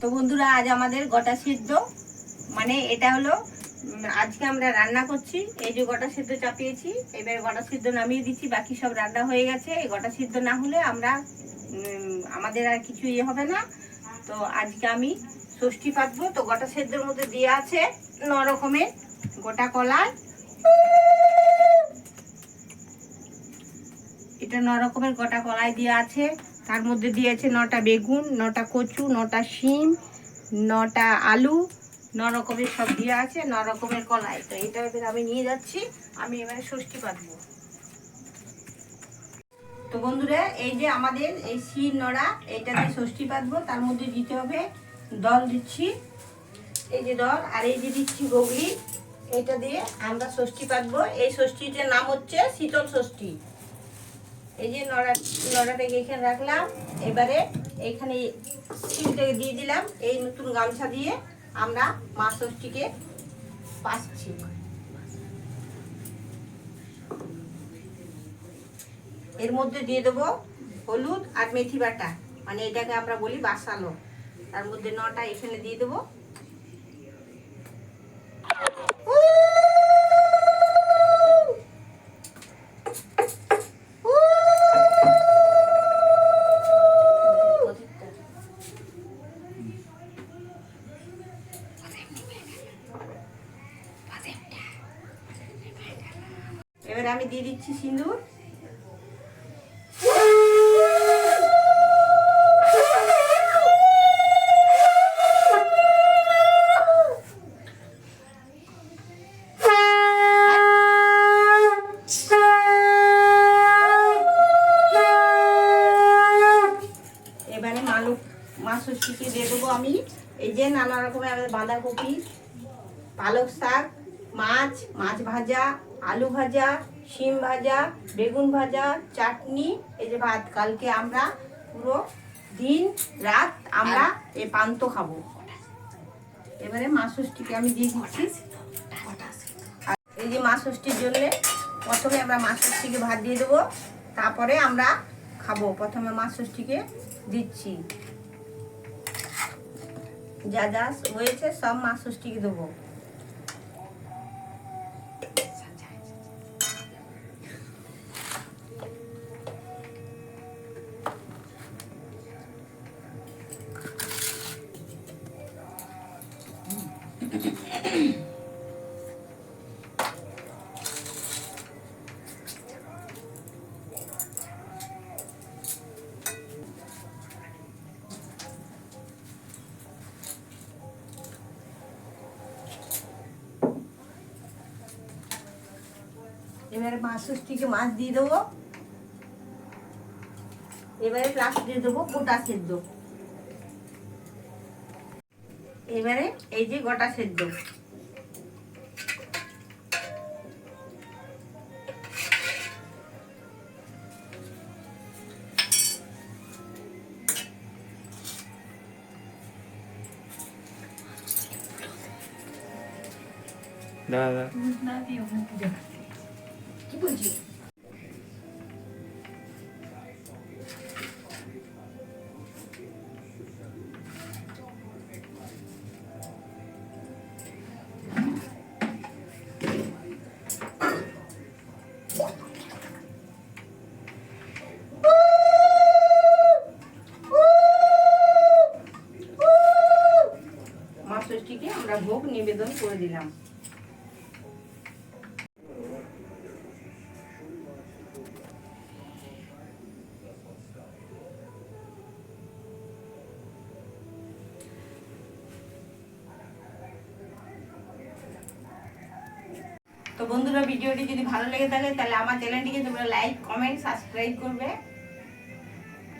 তো বন্ধুরা, আজ আমাদের গোটা সিদ্ধ। মানে এটা হলো আজকে আমরা রান্না করছি। এই যে গোটা সিদ্ধ চাপিয়েছি, এবার গোটা সিদ্ধ নামিয়ে দিচ্ছি, বাকি সব রান্না হয়ে গেছে। এই গোটা সিদ্ধ না হলে আমরা আমাদের আর কিছু ইয়ে হবে না। তো আজকে আমি ষষ্ঠী পাতবো। তো গোটা সেদ্ধর মধ্যে দিয়ে আছে ন রকমের গোটা কলাই এটা ন রকমের গোটা কলাই দিয়ে আছে। তার মধ্যে দিয়েছে নটা বেগুন, নটা কচু, নটা শিম, নটা আলু, ন রকমের সব দিয়ে আছে, ন রকমের কলাই। তো এটা এবার আমি নিয়ে যাচ্ছি, আমি এবারে ষষ্ঠী পাতবো। তো বন্ধুরা, এই যে আমাদের এই শির নড়া দিয়ে ষষ্ঠী পাতবো, তার মধ্যে দিতে হবে দল দিচ্ছি। এই যে দল, আর এই যে দিচ্ছি গগলি এটা দিয়ে আমরা ষষ্ঠী পাতবো। এই ষষ্ঠীটার নাম হচ্ছে শীতল ষষ্ঠী। এই যে নড়া নড়াটাকে এখানে রাখলাম। এবারে এখানে শিলটাকে দিয়ে দিলাম। এই নতুন গামছা দিয়ে আমরা মা ষষ্ঠীকে পাচ্ছি। এর মধ্যে দিয়ে দেবো হলুদ আর মেথি বাটা। মানে এটাকে আমরা বলি বাসালো। তার মধ্যে নটা এখানে দিয়ে দেবো। এবার আমি দিয়ে দিচ্ছি সিঁদুর। এবারে আমি। এই যে নানা রকমের বাঁধাকপি পালক শাক মাছ মাছ ভাজা, আলু ভাজা, শিম ভাজা, বেগুন ভাজা, চাটনি, এই যে ভাত। কালকে আমরা পুরো দিন, রাত আমরা এই পান্ত খাব। এবারে মা ষষ্ঠীকে আমি দিয়ে দিচ্ছি। এই যে মা ষষ্ঠীর জন্য প্রথমে আমরা মা ষষ্ঠীকে ভাত দিয়ে দেবো, তারপরে আমরা খাব। প্রথমে মা ষষ্ঠীকে দিচ্ছি। যা যা হয়েছে সব মা ষষ্ঠীকে দেবো। এবারে মা ষষ্ঠীকে মাছ দিয়ে দেবো এবারে লাস্ট দিয়ে দেবো গোটা সেদ্ধ এবারে এই যে গোটা সেদ্ধ। দাদা কি বলছি আমরা ভোগ নিবেদন করে দিলাম। তো বন্ধুরা, ভিডিওটি যদি ভালো লেগে থাকে, তাহলে আমার চ্যানেলটিকে তোমরা লাইক কমেন্ট সাবস্ক্রাইব করবে।